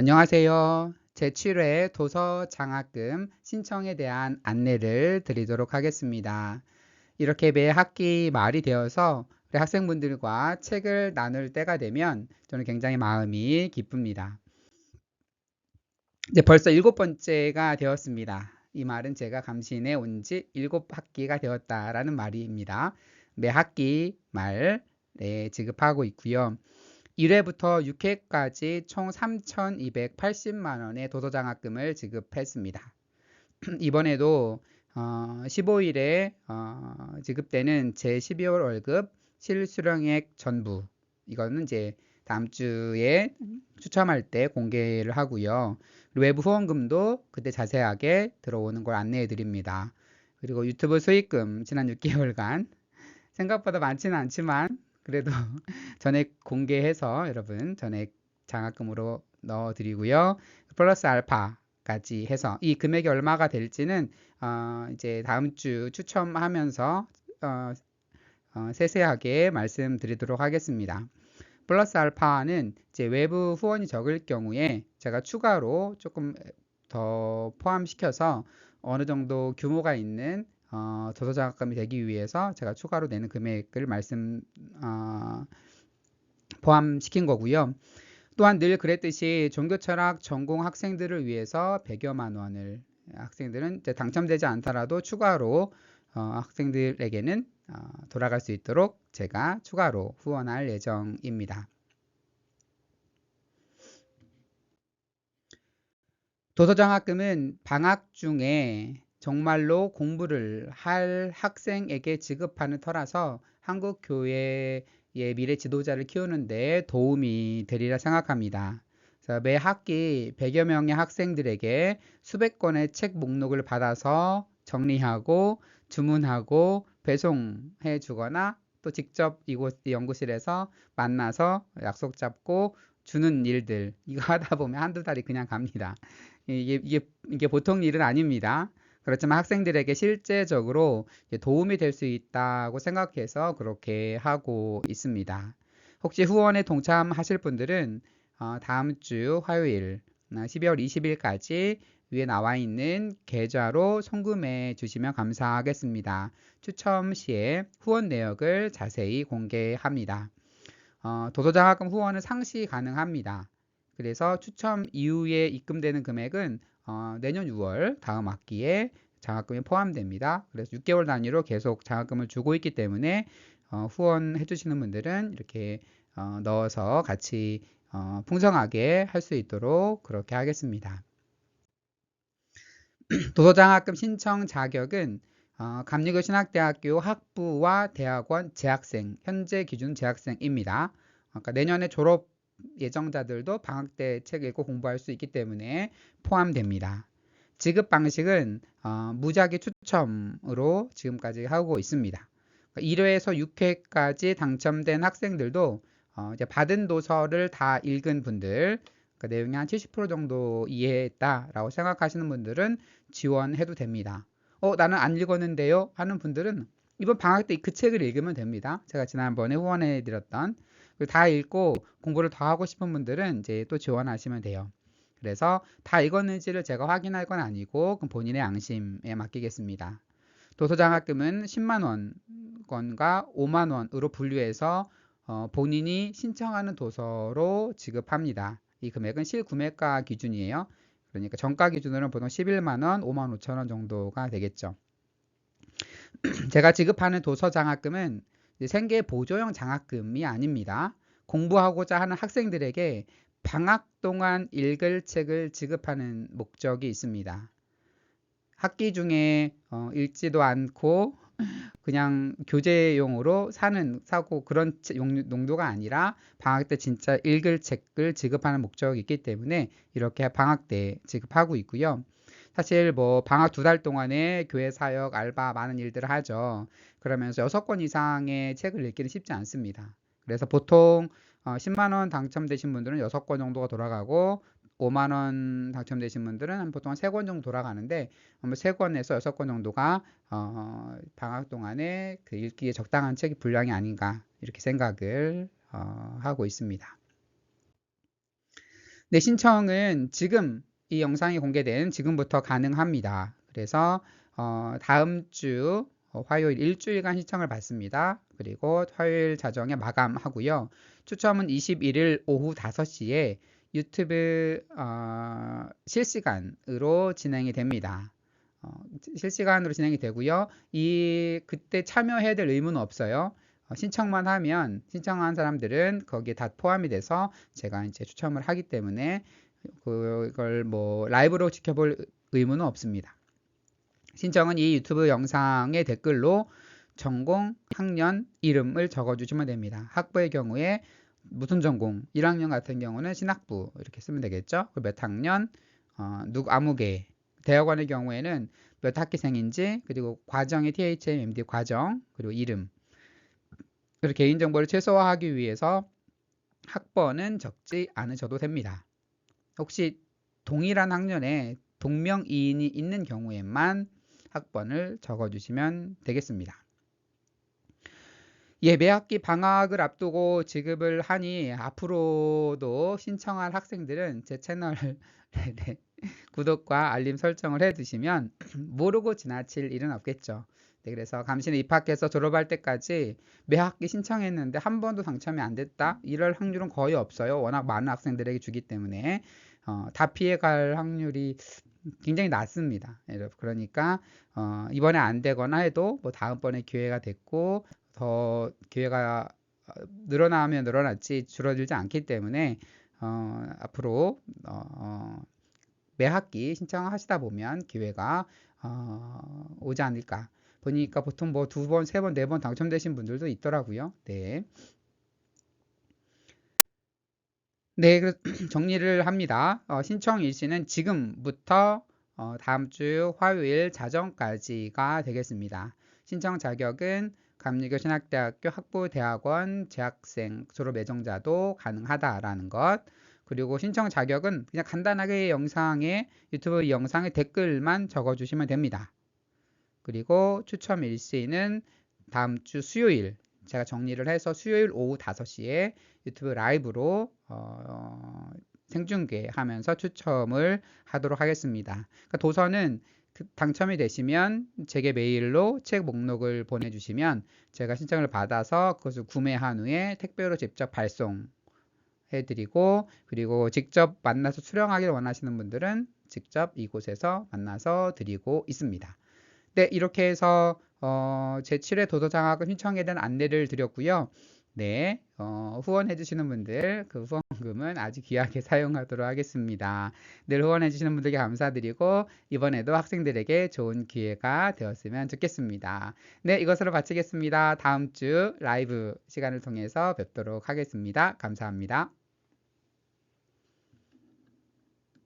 안녕하세요. 제7회 도서 장학금 신청에 대한 안내를 드리도록 하겠습니다. 이렇게 매 학기 말이 되어서 우리 학생분들과 책을 나눌 때가 되면 저는 굉장히 마음이 기쁩니다. 이제 벌써 일곱 번째가 되었습니다. 이 말은 제가 감신에 온 지 일곱 학기가 되었다라는 말입니다. 매 학기 말에 지급하고 있고요. 1회부터 6회까지 총 3,280만 원의 도서장학금을 지급했습니다. 이번에도 어, 15일에 어, 지급되는 제 12월 월급 실수령액 전부 이거는 이제 다음 주에 추첨할 때 공개를 하고요. 외부 후원금도 그때 자세하게 들어오는 걸 안내해 드립니다. 그리고 유튜브 수익금 지난 6개월간 생각보다 많지는 않지만 그래도 전액 공개해서 여러분 전액 장학금으로 넣어 드리고요. 플러스 알파까지 해서 이 금액이 얼마가 될지는 어 이제 다음 주 추첨하면서 어 어 세세하게 말씀드리도록 하겠습니다. 플러스 알파는 이제 외부 후원이 적을 경우에 제가 추가로 조금 더 포함시켜서 어느 정도 규모가 있는 어, 도서장학금이 되기 위해서 제가 추가로 내는 금액을 말씀 어, 포함시킨 거고요. 또한 늘 그랬듯이 종교철학 전공 학생들을 위해서 100여만 원을 학생들은 당첨되지 않더라도 추가로 어, 학생들에게는 어, 돌아갈 수 있도록 제가 추가로 후원할 예정입니다. 도서장학금은 방학 중에 정말로 공부를 할 학생에게 지급하는 터라서 한국 교회의 미래 지도자를 키우는데 도움이 되리라 생각합니다. 매 학기 100여 명의 학생들에게 수백 권의 책 목록을 받아서 정리하고 주문하고 배송해 주거나 또 직접 이곳 연구실에서 만나서 약속 잡고 주는 일들 이거 하다 보면 한두 달이 그냥 갑니다. 이게, 이게, 이게 보통 일은 아닙니다. 그렇지만 학생들에게 실제적으로 도움이 될 수 있다고 생각해서 그렇게 하고 있습니다. 혹시 후원에 동참하실 분들은 어, 다음 주 화요일 12월 어, 20일까지 위에 나와 있는 계좌로 송금해 주시면 감사하겠습니다. 추첨 시에 후원 내역을 자세히 공개합니다. 어, 도서장학금 후원은 상시 가능합니다. 그래서 추첨 이후에 입금되는 금액은 어, 내년 6월 다음 학기에 장학금이 포함됩니다. 그래서 6개월 단위로 계속 장학금을 주고 있기 때문에 어, 후원해 주시는 분들은 이렇게 어, 넣어서 같이 어, 풍성하게 할 수 있도록 그렇게 하겠습니다. 도서장학금 신청 자격은 어, 감리교 신학대학교 학부와 대학원 재학생, 현재 기준 재학생입니다. 그러니까 내년에 졸업 예정자들도 방학 때 책 읽고 공부할 수 있기 때문에 포함됩니다. 지급 방식은 어, 무작위 추첨으로 지금까지 하고 있습니다. 1회에서 6회까지 당첨된 학생들도 어, 이제 받은 도서를 다 읽은 분들 그 내용이 한 70% 정도 이해했다라고 생각하시는 분들은 지원해도 됩니다. 어, 나는 안 읽었는데요 하는 분들은 이번 방학 때 그 책을 읽으면 됩니다. 제가 지난번에 후원해 드렸던 다 읽고 공부를 더 하고 싶은 분들은 이제 또 지원하시면 돼요. 그래서 다 읽었는지를 제가 확인할 건 아니고 본인의 양심에 맡기겠습니다. 도서장학금은 10만 원권과 5만 원으로 분류해서 어, 본인이 신청하는 도서로 지급합니다. 이 금액은 실구매가 기준이에요. 그러니까 정가 기준으로는 보통 11만 원, 5만 5천 원 정도가 되겠죠. 제가 지급하는 도서 장학금은 생계 보조형 장학금이 아닙니다. 공부하고자 하는 학생들에게 방학 동안 읽을 책을 지급하는 목적이 있습니다. 학기 중에 어, 읽지도 않고 그냥 교재용으로 사는 사고 그런 농도가 아니라 방학 때 진짜 읽을 책을 지급하는 목적이 있기 때문에 이렇게 방학 때 지급하고 있고요. 사실 뭐 방학 두 달 동안에 교회 사역, 알바 많은 일들을 하죠. 그러면서 여섯 권 이상의 책을 읽기는 쉽지 않습니다. 그래서 보통 어, 10만 원 당첨되신 분들은 6권 정도가 돌아가고 5만 원 당첨되신 분들은 한 보통 한 3권 정도 돌아가는데 3권에서 6권 정도가 어, 방학 동안에 그 읽기에 적당한 책이 분량이 아닌가 이렇게 생각을 어, 하고 있습니다. 네, 신청은 지금 이 영상이 공개된 지금부터 가능합니다. 그래서 어, 다음 주 어, 화요일 일주일간 신청을 받습니다. 그리고 화요일 자정에 마감하고요. 추첨은 21일 오후 5시에 유튜브 어, 실시간으로 진행이 됩니다. 어, 실시간으로 진행이 되고요. 이 그때 참여해야 될 의무는 없어요. 어, 신청만 하면 신청한 사람들은 거기에 다 포함이 돼서 제가 이제 추첨을 하기 때문에 그걸 뭐 라이브로 지켜볼 의무는 없습니다. 신청은 이 유튜브 영상의 댓글로 전공, 학년, 이름을 적어주시면 됩니다. 학부의 경우에 무슨 전공, 1학년 같은 경우는 신학부 이렇게 쓰면 되겠죠. 몇 학년, 어, 누구 아무개, 대학원의 경우에는 몇 학기생인지, 그리고 과정의 THM, MD 과정, 그리고 이름. 그리고 개인정보를 최소화하기 위해서 학번은 적지 않으셔도 됩니다. 혹시 동일한 학년에 동명이인이 있는 경우에만 학번을 적어주시면 되겠습니다. 예, 매학기 방학을 앞두고 지급을 하니 앞으로도 신청할 학생들은 제 채널 구독과 알림 설정을 해두시면 모르고 지나칠 일은 없겠죠. 네, 그래서 감시는 입학해서 졸업할 때까지 매 학기 신청했는데 한 번도 당첨이 안 됐다? 이럴 확률은 거의 없어요. 워낙 많은 학생들에게 주기 때문에 어, 다 피해갈 확률이 굉장히 낮습니다. 여러분 그러니까 어, 이번에 안 되거나 해도 뭐 다음번에 기회가 됐고 더 기회가 어, 늘어나면 늘어났지 줄어들지 않기 때문에 어, 앞으로 어, 어, 매 학기 신청하시다 보면 기회가 어, 오지 않을까 보니까 보통 뭐 두 번, 세 번, 네 번 당첨되신 분들도 있더라고요. 네. 네, 정리를 합니다. 어, 신청 일시는 지금부터 어, 다음 주 화요일 자정까지가 되겠습니다. 신청 자격은 감리교 신학대학교 학부대학원 재학생 졸업 예정자도 가능하다라는 것. 그리고 신청 자격은 그냥 간단하게 영상에 유튜브 영상에 댓글만 적어주시면 됩니다. 그리고 추첨 일시는 다음 주 수요일 제가 정리를 해서 수요일 오후 5시에 유튜브 라이브로 어, 생중계하면서 추첨을 하도록 하겠습니다. 그러니까 도서는 그 당첨이 되시면 제게 메일로 책 목록을 보내주시면 제가 신청을 받아서 그것을 구매한 후에 택배로 직접 발송해드리고 그리고 직접 만나서 수령하기를 원하시는 분들은 직접 이곳에서 만나서 드리고 있습니다. 네, 이렇게 해서 어, 제7회 도서장학금 신청에 대한 안내를 드렸고요. 네, 어, 후원해주시는 분들 그 후원금은 아주 귀하게 사용하도록 하겠습니다. 늘 후원해주시는 분들께 감사드리고 이번에도 학생들에게 좋은 기회가 되었으면 좋겠습니다. 네, 이것으로 마치겠습니다. 다음 주 라이브 시간을 통해서 뵙도록 하겠습니다. 감사합니다.